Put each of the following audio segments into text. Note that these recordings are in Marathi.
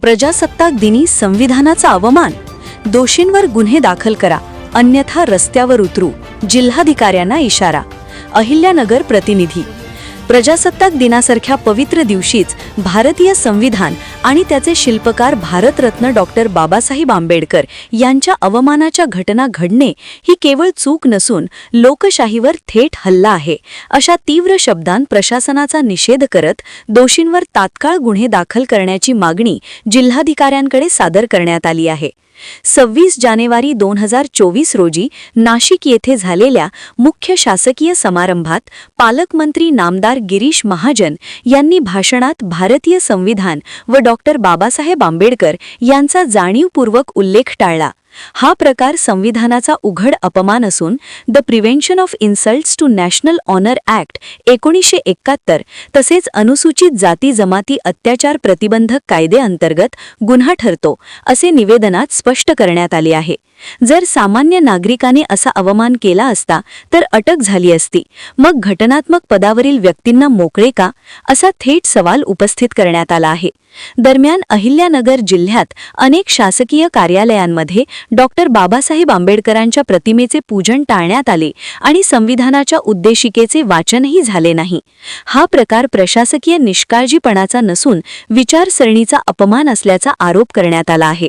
प्रजासत्ताक दिनी संविधानाचा अवमान. दोषींवर गुन्हे दाखल करा. अन्यथा रस्त्यावर उतरू. जिल्हाधिकाऱ्यांना इशारा. अहिल्यानगर प्रतिनिधी. प्रजासत्ताक दिनासारख्या पवित्र दिवशीच भारतीय संविधान आणि त्याचे शिल्पकार भारतरत्न डॉक्टर बाबासाहेब आंबेडकर यांच्या अवमानाच्या घटना घडणे ही केवळ चूक नसून लोकशाहीवर थेट हल्ला आहे अशा तीव्र शब्दांत प्रशासनाचा निषेध करत दोषींवर तात्काळ गुन्हे दाखल करण्याची मागणी जिल्हाधिकाऱ्यांकडे सादर करण्यात आली आहे. सव्वीस जानेवारी दोन हजार चोवीस रोजी नाशिक येथे झालेल्या मुख्य शासकीय समारंभात पालकमंत्री नामदार गिरीश महाजन यांनी भाषणात भारतीय संविधान व डॉक्टर बाबासाहेब आंबेडकर यांचा जाणीवपूर्वक उल्लेख टाळला. हा प्रकार संविधानाचा उघड अपमान असून the prevention of insults to national honour act एकोणीसशे एकाहत्तर तसेच अनुसूचित जाती जमाती अत्याचार प्रतिबंधक कायदेअंतर्गत गुन्हा ठरतो असे निवेदनात स्पष्ट करण्यात आले आहे. जर सामान्य नागरिकाने असा अवमान केला असता तर अटक झाली असती. मग घटनात्मक पदावरील व्यक्तींना मोकळे का? असा थेट सवाल उपस्थित करण्यात आला आहे. दरम्यान अहिल्यानगर जिल्ह्यात अनेक शासकीय कार्यालयांमध्ये डॉक्टर बाबासाहेब आंबेडकरांच्या प्रतिमेचे पूजन टाळण्यात आले आणि संविधानाच्या उद्देशिकेचे वाचनही झाले नाही. हा प्रकार प्रशासकीय निष्काळजीपणाचा नसून विचारसरणीचा अपमान असल्याचा आरोप करण्यात आला आहे.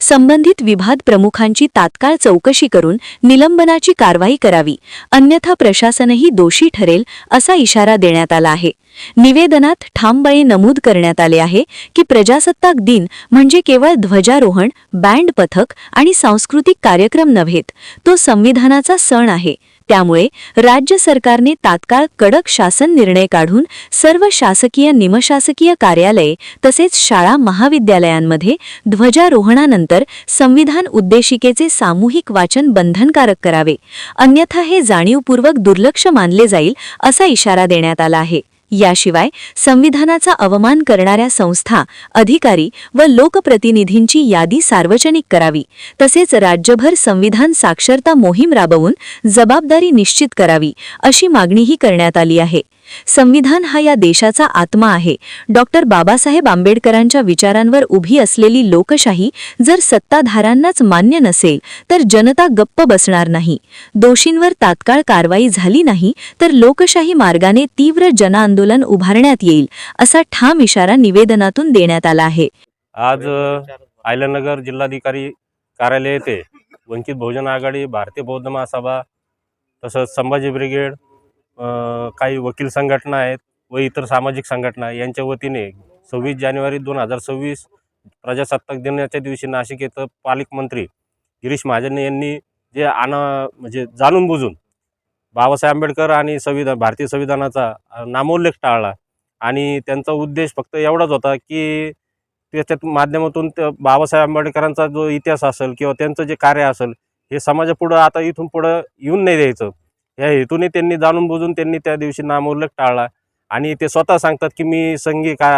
संबंधित विभाग प्रमुखांची तात्काळ चौकशी करून निलंबनाची कारवाई करावी. अन्यथा प्रशासनही दोषी ठरेल असा इशारा देण्यात आला आहे. निवेदनात ठामपणे नमूद करण्यात आले आहे की प्रजासत्ताक दिन म्हणजे केवळ ध्वजारोहण बँड पथक आणि सांस्कृतिक कार्यक्रम नव्हेत तो संविधानाचा सण आहे. त्यामुळे राज्य सरकारने तात्काळ कडक शासन निर्णय काढून सर्व शासकीय निमशासकीय कार्यालये तसेच शाळा महाविद्यालयांमध्ये ध्वजारोहणानंतर संविधान उद्देशिकेचे सामूहिक वाचन बंधनकारक करावे. अन्यथा हे जाणीवपूर्वक दुर्लक्ष मानले जाईल असा इशारा देण्यात आला आहे. याशिवाय संविधानाचा अवमान करणाऱ्या संस्था अधिकारी व लोकप्रतिनिधींची यादी सार्वजनिक करावी. तसेच राज्यभर संविधान साक्षरता मोहीम राबवून जबाबदारी निश्चित करावी अशी मागणीही करण्यात आली आहे. संविधान हा या देशाचा आत्मा आहे. डॉक्टर बाबासाहेब आंबेडकरांच्या विचारांवर उभी असलेली लोकशाही जर सत्ताधारांनाच मान्य नसेल तर जनता गप्प बसणार नाही. दोषींवर तात्काळ कारवाई झाली नाही तर लोकशाही मार्गाने तीव्र जनआंदोलन उभारण्यात येईल असा ठाम इशारा निवेदनातून देण्यात आला आहे. आज आयलनगर जिल्हाधिकारी कार्यालय येथे वंचित बहुजन आघाडी भारतीय बौद्ध महासभा तसंच संभाजी ब्रिगेड काही वकील संघटना आहेत व इतर सामाजिक संघटना यांच्या वतीने सव्वीस जानेवारी दोन हजार सव्वीस प्रजासत्ताक दिनाच्या दिवशी नाशिक येथं पालकमंत्री गिरीश महाजन यांनी जे आना म्हणजे जाणून बुजून बाबासाहेब आंबेडकर आणि संविधान भारतीय संविधानाचा नामोल्लेख टाळला. आणि त्यांचा उद्देश फक्त एवढाच होता की त्याच्यात माध्यमातून बाबासाहेब आंबेडकरांचा जो इतिहास असेल किंवा त्यांचं जे कार्य असेल हे समाजापुढं आता इथून पुढं येऊन नाही द्यायचं. या हेतूने त्यांनी जाणून बुजून त्यांनी त्या दिवशी नामोल्लेख टाळला. आणि ते स्वतः सांगतात की मी संघी का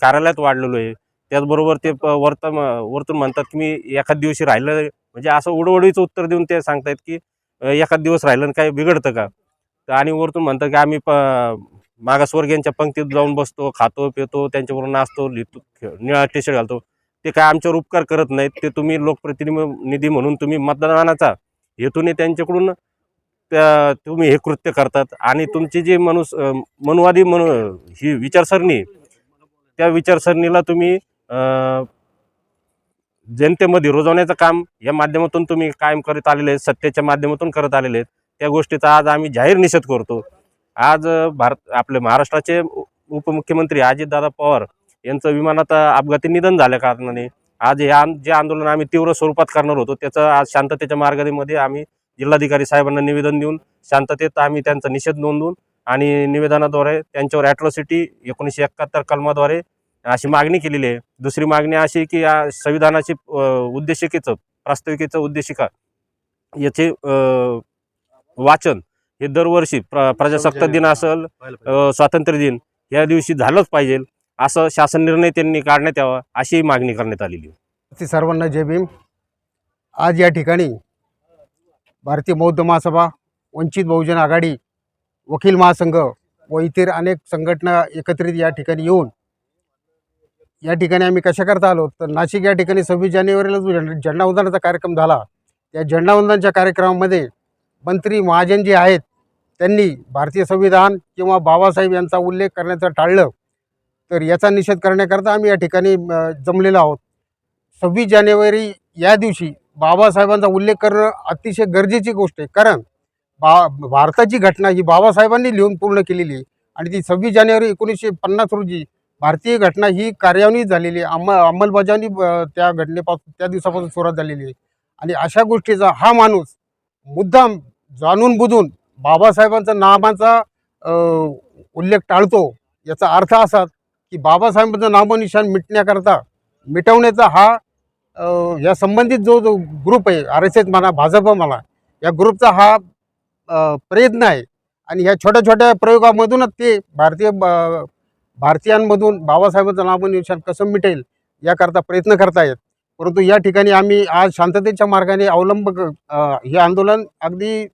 कार्यालयात वाढलेलो आहे. त्याचबरोबर ते प- वरतून म्हणतात की मी एखाद दिवशी राहिलं म्हणजे असं उडवडीचं उत्तर देऊन ते सांगतायत की एखाद दिवस राहिलं आणि काही बिघडतं का? आणि वरतून म्हणतात की आम्ही प मागासवर्गीयांच्या पंक्तीत जाऊन बसतो खातो पितो त्यांच्याबरोबर नाचतो लिहितो खे- निळा टी शर्ट घालतो. ते काय आमच्यावर उपकार करत नाहीत. ते तुम्ही लोकप्रतिनिधी म्हणून तुम्ही मतदानाचा हेतूने त्यांच्याकडून त्या तुम्ही हे कृत्य करतात आणि तुमची जी मनुस मनुवादी मनु ही विचारसरणी त्या विचारसरणीला तुम्ही जनतेमध्ये रुजवण्याचं काम या माध्यमातून तुम्ही कायम करत आलेले आहेत सत्तेच्या माध्यमातून करत आलेले आहेत. त्या गोष्टीचा आज आम्ही जाहीर निषेध करतो. आज भारत आपले महाराष्ट्राचे उपमुख्यमंत्री अजितदादा पवार यांचं विमानात अपघाती निधन झाल्या कारणाने आज हे आम जे आंदोलन आम्ही तीव्र स्वरूपात करणार होतो त्याचं आज शांततेच्या मार्गामध्ये आम्ही जिल्हाधिकारी साहेबांना निवेदन देऊन शांततेत आम्ही त्यांचा निषेध नोंदवून आणि निवेदनाद्वारे त्यांच्यावर ॲट्रॉसिटी एकोणीसशे एकाहत्तर कलमाद्वारे अशी मागणी केलेली आहे. दुसरी मागणी अशी की या संविधानाची उद्देशिकेचं प्रास्ताविकेचं उद्देशिका याचे वाचन हे दरवर्षी प्र प्रजासत्ताक दिन असेल स्वातंत्र्य दिन या दिवशी झालंच पाहिजे. असं शासन निर्णय त्यांनी काढण्यात यावा अशी मागणी करण्यात आलेली आहे. ती सर्वांना जय भीम. आज या ठिकाणी भारतीय बौद्ध महासभा वंचित बहुजन आघाडी वकील महासंघ व इतर अनेक संघटना एकत्रित या ठिकाणी येऊन या ठिकाणी आम्ही कशाकरता आलो? तर नाशिक या ठिकाणी सव्वीस जानेवारीला जो झेंडा झेंडावंदनाचा कार्यक्रम झाला त्या झेंडावंदनच्या कार्यक्रमामध्ये मंत्री महाजन जे आहेत त्यांनी भारतीय संविधान किंवा बाबासाहेब यांचा उल्लेख करण्याचं टाळलं. तर याचा निषेध करण्याकरता आम्ही या ठिकाणी जमलेलो आहोत. सव्वीस जानेवारी या दिवशी बाबासाहेबांचा उल्लेख करणं अतिशय गरजेची गोष्ट आहे. कारण बा भारताची घटना ही बाबासाहेबांनी लिहून पूर्ण केलेली आहे आणि ती सव्वीस जानेवारी एकोणीसशे पन्नास रोजी भारतीय घटना ही कार्यान्वित झालेली आहे. अंम अंमलबजावणी त्या घटनेपासून त्या दिवसापासून सुरुवात झालेली आहे. आणि अशा गोष्टीचा हा माणूस मुद्दाम जाणून बुजून बाबासाहेबांचा नामाचा उल्लेख टाळतो. याचा अर्थ असा की बाबासाहेबांचं नामनिशान मिटण्याकरता मिटवण्याचा हा या संबंधित जो जो ग्रुप आहे आर एस एस म्हणा भाजप म्हणा या ग्रुपचा हा प्रयत्न आहे. आणि ह्या छोट्या छोट्या प्रयोगामधूनच ते भारतीय ब- भारतीयांमधून बाबासाहेबांचं नामनिशान कसं मिटेल याकरता प्रयत्न करतायत. परंतु या ठिकाणी आम्ही आज शांततेच्या मार्गाने अवलंब हे आंदोलन अगदी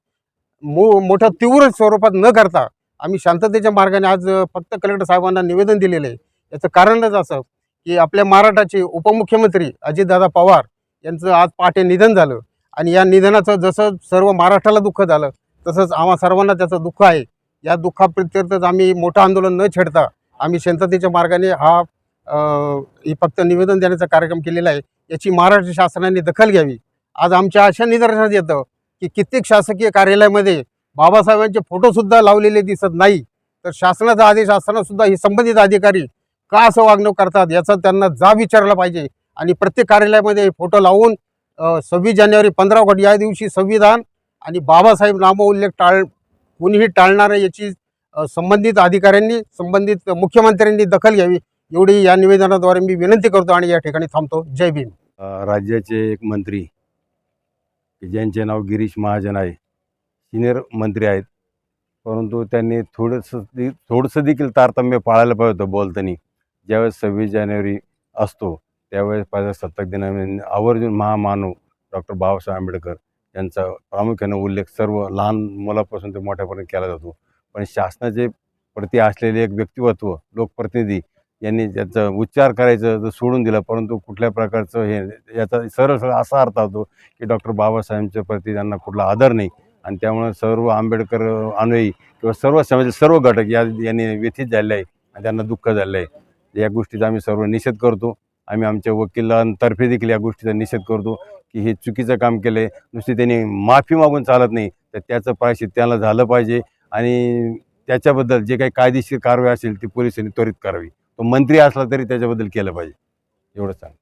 मो मोठं तीव्र स्वरूपात न करता आम्ही शांततेच्या मार्गाने आज फक्त कलेक्टर साहेबांना निवेदन दिलेलं आहे. याचं कारणच असं की आपल्या महाराष्ट्राचे उपमुख्यमंत्री अजितदादा पवार यांचं आज पहाटे निधन झालं. आणि या निधनाचं जसं सर्व महाराष्ट्राला दुःख झालं तसंच आम्हा सर्वांना त्याचं दुःख आहे. या दुःखाप्रित्यर्थच आम्ही मोठं आंदोलन न छेडता आम्ही शांततेच्या मार्गाने हा हे फक्त निवेदन देण्याचा कार्यक्रम केलेला आहे. याची महाराष्ट्र शासनाने दखल घ्यावी. आज आमच्या अशा निदर्शनात येतं की कित्येक शासकीय कार्यालयामध्ये बाबासाहेबांचे फोटोसुद्धा लावलेले दिसत नाही. तर शासनाचा आदेश असतानासुद्धा हे संबंधित अधिकारी का असं वागणूक करतात याचा त्यांना जा विचारला पाहिजे. आणि प्रत्येक कार्यालयामध्ये फोटो लावून सव्वीस जानेवारी पंधरा ऑगस्ट या दिवशी संविधान आणि बाबासाहेब नामोल्लेख टाळ कुणीही टाळणार याची संबंधित अधिकाऱ्यांनी संबंधित मुख्यमंत्र्यांनी दखल घ्यावी. एवढी या निवेदनाद्वारे मी विनंती करतो आणि या ठिकाणी थांबतो. जय भीम. राज्याचे एक मंत्री की ज्यांचे नाव गिरीश महाजन आहे सिनियर मंत्री आहेत. परंतु त्यांनी थोडंसं थोडंसं देखील तारतम्य पाळायला पाहिजे होतं बोलताना. ज्यावेळेस सव्वीस जानेवारी असतो त्यावेळेस प्रजासत्ताक दिनाने आवर्जून महामानव डॉक्टर बाबासाहेब आंबेडकर यांचा प्रामुख्याने उल्लेख सर्व लहान मुलापासून ते मोठ्यापर्यंत केला जातो. पण शासनाचे प्रति असलेले एक व्यक्तिमत्व लोकप्रतिनिधी यांनी ज्याचा उच्चार करायचं तर सोडून दिला परंतु कुठल्या प्रकारचं हे याचा सरळ सरळ असा अर्थ होतो की डॉक्टर बाबासाहेबांच्या प्रति त्यांना कुठला आदर नाही. आणि त्यामुळे सर्व आंबेडकर अनुयायी किंवा सर्व समाजाचे सर्व घटक या यांनी व्यथित झाले आहे आणि त्यांना दुःख झालं आहे. या गोष्टीचा आम्ही सर्व निषेध करतो. आम्ही आमच्या वकिलांतर्फे देखील या गोष्टीचा निषेध करतो की हे चुकीचं काम केलं आहे नुसती त्यांनी माफी मागून चालत नाही तर त्याचं प्रायश्चित त्याला झालं पाहिजे आणि त्याच्याबद्दल जे काही कायदेशीर कारवाई असेल ती पोलिसांनी त्वरित करावी. तो मंत्री असला तरी त्याच्याबद्दल केलं पाहिजे. एवढं सांग